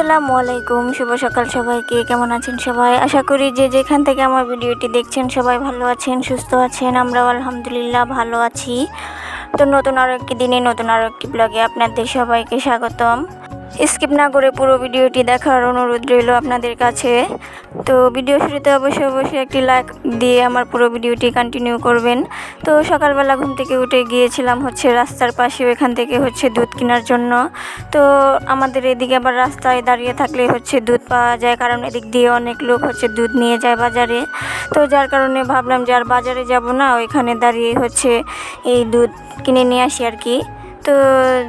আসসালামু আলাইকুম, শুভ সকাল সবাইকে। কেমন আছেন সবাই? আশা করি যে যেখান থেকে আমার ভিডিওটি দেখছেন সবাই ভালো আছেন, সুস্থ আছেন, আমরাও আলহামদুলিল্লাহ ভালো আছি। তো নতুন আরও একটি দিনে, নতুন আরও একটি ব্লগে আপনাদের সবাইকে স্বাগতম। স্কিপ না করে পুরো ভিডিওটি দেখার অনুরোধ রইল আপনাদের কাছে। তো ভিডিও শুরুতে অবশ্যই অবশ্যই একটি লাইক দিয়ে আমার পুরো ভিডিওটি কন্টিনিউ করবেন। তো সকালবেলা ঘুম থেকে উঠে গিয়েছিলাম হচ্ছে রাস্তার পাশে এখান থেকে হচ্ছে দুধ কেনার জন্য। তো আমাদের এদিকে আবার রাস্তায় দাঁড়িয়ে থাকলে হচ্ছে দুধ পাওয়া যায়, কারণ এদিক দিয়ে অনেক লোক হচ্ছে দুধ নিয়ে যায় বাজারে। তো যার কারণে ভাবলাম যে আর বাজারে যাব না, ওইখানে দাঁড়িয়ে হচ্ছে এই দুধ কিনে নিয়ে আসি আর কি। তো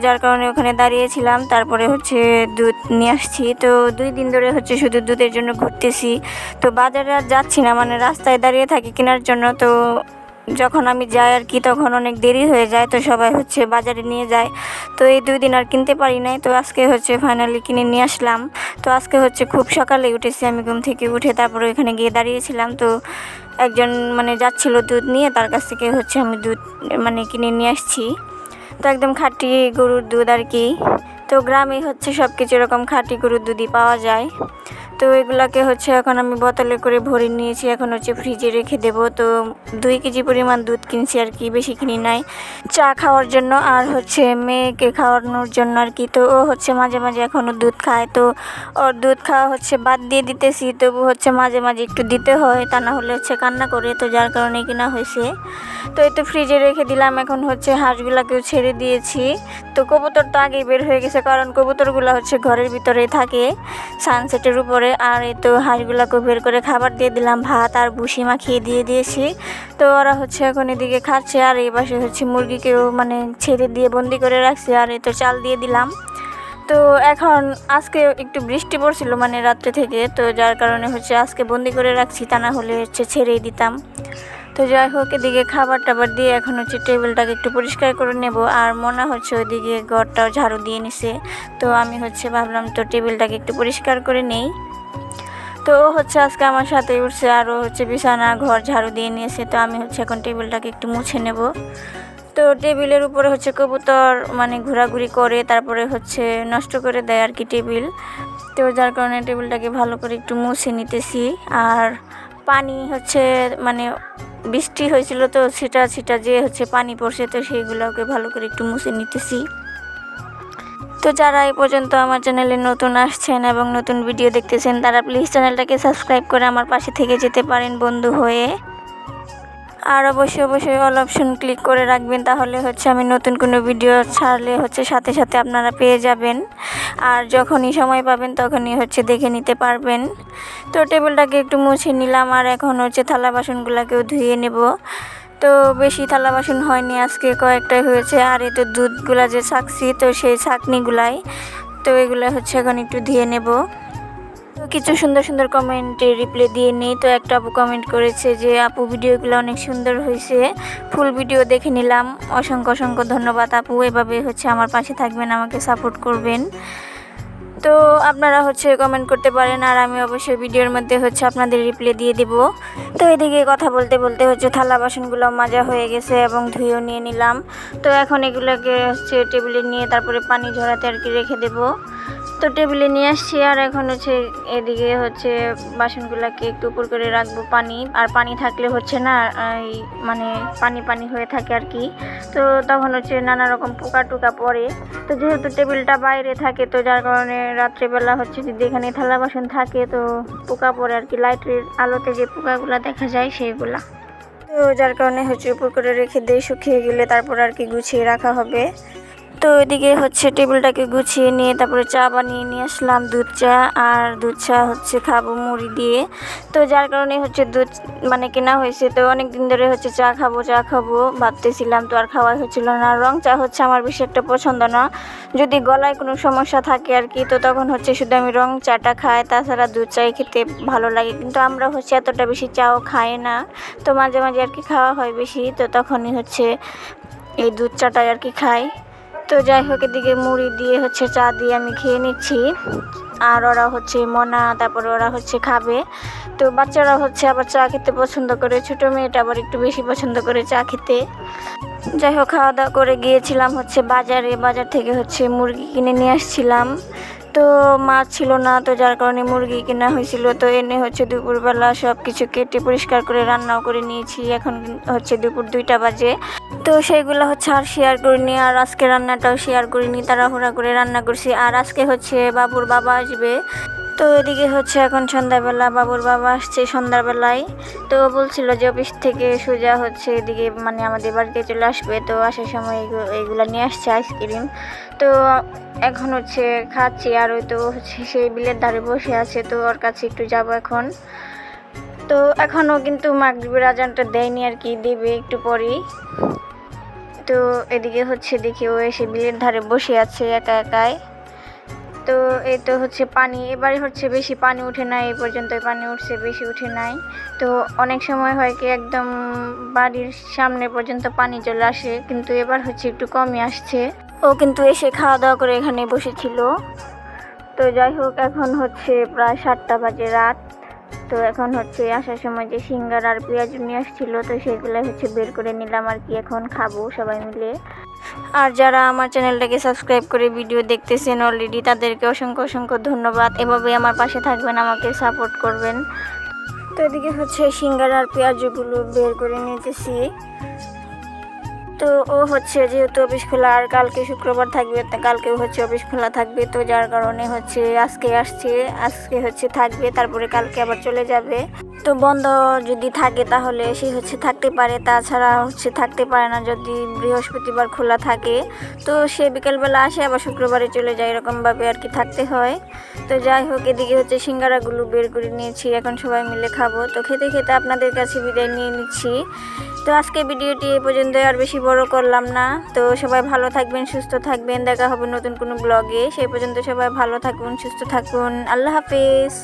যার কারণে ওখানে দাঁড়িয়েছিলাম। তারপরে হচ্ছে দুধ নিয়ে আসছি। তো দুই দিন ধরে হচ্ছে শুধু দুধের জন্য ঘুরতেছি। তো বাজারে আর যাচ্ছি না মানে রাস্তায় দাঁড়িয়ে থাকি কেনার জন্য। তো যখন আমি যাই আর কি, তখন অনেক দেরি হয়ে যায়। তো সবাই হচ্ছে বাজারে নিয়ে যায়। তো এই দুই দিন আর কিনতে পারি নাই। তো আজকে হচ্ছে ফাইনালি কিনে নিয়ে আসলাম। তো আজকে হচ্ছে খুব সকালে উঠেছি আমি ঘুম থেকে উঠে। তারপরে ওইখানে গিয়ে দাঁড়িয়েছিলাম। তো একজন মানে যাচ্ছিল দুধ নিয়ে। তার কাছ থেকে হচ্ছে আমি দুধ মানে কিনে নিয়ে আসছি। তো একদম খাঁটি গরুর দুধ আর কি। তো গ্রামে হচ্ছে সব কিছু এরকম খাঁটি গরুর দুধই পাওয়া যায়। তো এগুলাকে হচ্ছে এখন আমি বোতলে করে ভরে নিয়েছি। এখন হচ্ছে ফ্রিজে রেখে দেব। তো দুই কেজি পরিমাণ দুধ কিনছি আর কি, বেশি কিনি নাই। চা খাওয়ার জন্য আর হচ্ছে মেয়েকে খাওয়ানোর জন্য আর কি। তো ও হচ্ছে মাঝে মাঝে এখনও দুধ খায়। তো ওর দুধ খাওয়া হচ্ছে বাদ দিয়ে দিতেছি। তবু হচ্ছে মাঝে মাঝে একটু দিতে হয়, তা না হলে হচ্ছে কান্না করে। তো যার কারণে কিনা হয়েছে। তো এই তো ফ্রিজে রেখে দিলাম। এখন হচ্ছে হাঁসগুলাকেও ছেড়ে দিয়েছি। তো কবুতর তো আগেই বের হয়ে গেছে। কারণ কবুতরগুলো হচ্ছে ঘরের ভিতরেই থাকে। সানসেটের উপরে। আর এই তো হাঁসগুলোকে বের করে খাবার দিয়ে দিলাম, ভাত আর ভুসি মাখিয়ে দিয়ে দিয়েছি। তো ওরা হচ্ছে এখন এদিকে খাচ্ছে আর এই পাশে হচ্ছে মুরগিকেও মানে ছেড়ে দিয়ে বন্দি করে রাখছি আর এই তো চাল দিয়ে দিলাম। তো এখন আজকে একটু বৃষ্টি পড়ছিল মানে রাত্রে থেকে, তো যার কারণে হচ্ছে আজকে বন্দি করে রাখছি, তা না হলে হচ্ছে ছেড়েই দিতাম। তো যাই হোক, এদিকে খাবার টাবার দিয়ে এখন হচ্ছে টেবিলটাকে একটু পরিষ্কার করে নেব। আর মনে হচ্ছে ওইদিকে ঘরটাও ঝাড়ু দিয়ে নিছে। তো আমি হচ্ছে ভাবলাম তো টেবিলটাকে একটু পরিষ্কার করে নেই। তো ও হচ্ছে আজকে আমার সাথে উঠছে আর ও হচ্ছে বিছানা, ঘর ঝাড়ু দিয়ে নিয়েছে। তো আমি হচ্ছে এখন টেবিলটাকে একটু মুছে নেব। তো টেবিলের উপরে হচ্ছে কবুতর মানে ঘোরাঘুরি করে, তারপরে হচ্ছে নষ্ট করে দেয় আর কি টেবিল। তো যার কারণে টেবিলটাকে ভালো করে একটু মুছে নিতেছি। আর পানি হচ্ছে মানে বৃষ্টি হয়েছিল তো সেটা ছিটা যে হচ্ছে পানি পড়ছে তো সেইগুলোকে ভালো করে একটু মুছে নিতেছি। তো যারা এই পর্যন্ত আমার চ্যানেলে নতুন আসছেন এবং নতুন ভিডিও দেখতেছেন, তারা প্লিজ চ্যানেলটাকে সাবস্ক্রাইব করে আমার পাশে থেকে যেতে পারেন বন্ধু হয়ে। আর অবশ্যই অবশ্যই অল অপশন ক্লিক করে রাখবেন, তাহলে হচ্ছে আমি নতুন কোনো ভিডিও ছাড়লে হচ্ছে সাথে সাথে আপনারা পেয়ে যাবেন। আর যখনই সময় পাবেন তখনই হচ্ছে দেখে নিতে পারবেন। তো টেবিলটাকে একটু মুছে নিলাম আর এখন হচ্ছে থালা বাসনগুলোকেও ধুয়ে নেব। তো বেশি থালা বাসন হয়নি, আজকে কয়েকটাই হয়েছে। আর এই তো দুধগুলা যে ছাকছি, তো সেই ছাকনিগুলাই, তো এগুলো হচ্ছে এখন একটু ধুয়ে নেব। তো কিছু সুন্দর সুন্দর কমেন্টে রিপ্লাই দিয়ে নেই। তো একটা আপু কমেন্ট করেছে যে, আপু, ভিডিওগুলো অনেক সুন্দর হয়েছে। ফুল ভিডিও দেখে নিলাম। অসংখ্য অসংখ্য ধন্যবাদ আপু। এভাবে হচ্ছে আমার পাশে থাকবেন, আমাকে সাপোর্ট করবেন। তো আপনারা হচ্ছে কমেন্ট করতে পারেন আর আমি অবশ্যই ভিডিওর মধ্যে হচ্ছে আপনাদের রিপ্লাই দিয়ে দিব। তো এদিকে কথা বলতে বলতে হচ্ছে থালা বাসনগুলো মাজা হয়ে গেছে এবং ধুয়েও নিয়ে নিলাম। তো এখন এগুলোকে হচ্ছে টেবিলে নিয়ে তারপরে পানি ঝরাতে আর কি রেখে দেবো। তো টেবিলে নিয়ে আসছি, আর এখন হচ্ছে এদিকে হচ্ছে বাসনগুলোকে একটু উপর করে রাখব পানি। আর পানি থাকলে হচ্ছে না মানে পানি পানি হয়ে থাকে আর কি। তো তখন হচ্ছে নানা রকম পোকা টোকা পড়ে। তো যেহেতু টেবিলটা বাইরে থাকে, তো যার কারণে রাত্রেবেলা হচ্ছে যদি এখানে থালা বাসন থাকে, তো পোকা পড়ে আর কি। লাইটের আলোতে যে পোকাগুলো দেখা যায় সেইগুলা তো যার কারণে হচ্ছে উপর করে রেখে দিয়ে শুকিয়ে গেলে তারপর আর কি গুছিয়ে রাখা হবে। তো ওইদিকে হচ্ছে টেবিলটাকে গুছিয়ে নিয়ে তারপরে চা বানিয়ে নিয়ে আসলাম দুধ চা আর দুধ চা হচ্ছে খাব মুড়ি দিয়ে। তো যার কারণে হচ্ছে দুধ মানে কেনা হয়েছে। তো অনেক দিন ধরে হচ্ছে চা খাব চা খাব ভাবতেছিলাম তো আর খাওয়া হচ্ছিল না। রং চা হচ্ছে আমার বেশি একটা পছন্দ না। যদি গলায় কোনো সমস্যা থাকে আর কি, তো তখন হচ্ছে শুধু আমি রং চাটা খাই, তাছাড়া দুধ চাই খেতে ভালো লাগে। কিন্তু আমরা হচ্ছে এতটা বেশি চাও খাই না। তো মাঝে মাঝে আর কি খাওয়া হয় বেশি। তো তখনই হচ্ছে এই দুধ চাটাই আর কি খাই। তো যাই হোক, এদিকে মুড়ি দিয়ে হচ্ছে চা দিয়ে আমি খেয়ে নিচ্ছি। আর ওরা হচ্ছে মনা, তারপরে ওরা হচ্ছে খাবে। তো বাচ্চারা হচ্ছে আবার চা খেতে পছন্দ করে। ছোটো মেয়েটা আবার একটু বেশি পছন্দ করে চা খেতে। যাই হোক, খাওয়া দাওয়া করে গিয়েছিলাম হচ্ছে বাজারে। বাজার থেকে হচ্ছে মুরগি কিনে নিয়ে আসছিলাম। তো মাছ ছিল না, তো যার কারণে মুরগি কেনা হয়েছিল। তো এনে হচ্ছে দুপুরবেলা সব কিছু কেটে পরিষ্কার করে রান্নাও করে নিয়েছি। এখন হচ্ছে দুপুর দুইটা বাজে। তো সেইগুলো হচ্ছে আর শেয়ার করিনি, আর আজকে রান্নাটাও শেয়ার করিনি, তাড়াহুড়া করে রান্না করছি। আর আজকে হচ্ছে বাবুর বাবা আসবে। তো এদিকে হচ্ছে এখন সন্ধ্যাবেলা বাবুর বাবা আসছে সন্ধ্যাবেলায়। তো বলছিল যে অফিস থেকে সোজা হচ্ছে এদিকে মানে আমাদের বাড়িতে চলে আসবে। তো আসার সময় এগু- এইগুলা নিয়ে আসছে আইসক্রিম। তো এখন হচ্ছে খাচ্ছি আর ওই তো হচ্ছে সেই বিলের ধারে বসে আছে। তো ওর কাছে একটু যাব এখন। তো এখনও কিন্তু মাগরিবের আজানটা দেয়নি আর কি, দেবে একটু পরেই। তো এদিকে হচ্ছে দেখি ও এসে বিলের ধারে বসে আছে একা একাই। তো এই তো হচ্ছে পানি। এবারে হচ্ছে বেশি পানি উঠে নাই, এই পর্যন্ত পানি উঠছে, বেশি উঠে নাই। তো অনেক সময় হয় কি একদম বাড়ির সামনে পর্যন্ত পানি চলে আসে, কিন্তু এবার হচ্ছে একটু কমই আসছে। ও কিন্তু এসে খাওয়া দাওয়া করে এখানে বসেছিল। তো যাই হোক, এখন হচ্ছে প্রায় সাতটা বাজে রাত। তো এখন হচ্ছে আসার সময় যে সিঙ্গার আর পেঁয়াজ নিয়ে আসছিল, তো সেগুলো হচ্ছে বের করে নিলাম আর কি, এখন খাব সবাই মিলে। আর যারা আমার চ্যানেলটাকে সাবস্ক্রাইব করে ভিডিও দেখতেছেন অলরেডি তাদেরকে অসংখ্য অসংখ্য ধন্যবাদ। এভাবে আমার পাশে থাকবেন, আমাকে সাপোর্ট করবেন। তো এদিকে হচ্ছে সিঙ্গার আর পেঁয়াজগুলো বের করে নিতেছি। তো ও হচ্ছে যেহেতু অফিস খোলা, আর কালকে শুক্রবার থাকবে কালকেও হচ্ছে অফিস খোলা থাকবে, তো যার কারণে হচ্ছে আজকে আসছে, আজকে হচ্ছে থাকবে, তারপরে কালকে আবার চলে যাবে। তো বন্ধ যদি থাকে তাহলে সে হচ্ছে থাকতে পারে, তাছাড়া হচ্ছে থাকতে পারে না যদি বৃহস্পতিবার খোলা থাকে। তো সে বিকেলবেলা আসে, আবার শুক্রবারে চলে যায়, এরকমভাবে আর কি থাকতে হয়। তো যাই হোক, এদিকে হচ্ছে সিঙ্গারাগুলো বের করে নিয়েছি, এখন সবাই মিলে খাব। তো খেতে খেতে আপনাদের কাছে বিদায় নিয়ে নিচ্ছি। তো আজকে ভিডিওটি এ পর্যন্ত আর বেশি বড় করলাম না। তো সবাই ভালো থাকবেন, সুস্থ থাকবেন, দেখা হবে নতুন কোনো ব্লগে। সেই পর্যন্ত সবাই ভালো থাকুন, সুস্থ থাকুন। আল্লাহ হাফেজ।